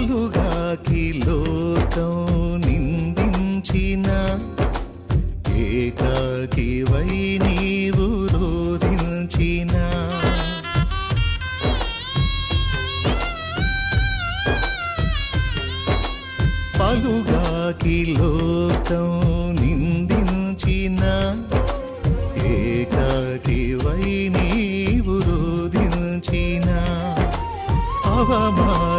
పలుగాకి లోకం నిందించిన ఏకాకి వై నీవు రోధించిన. పలుగాకి లోకం నిందించిన ఏకాకి వై నీవు రోధించిన. అవమా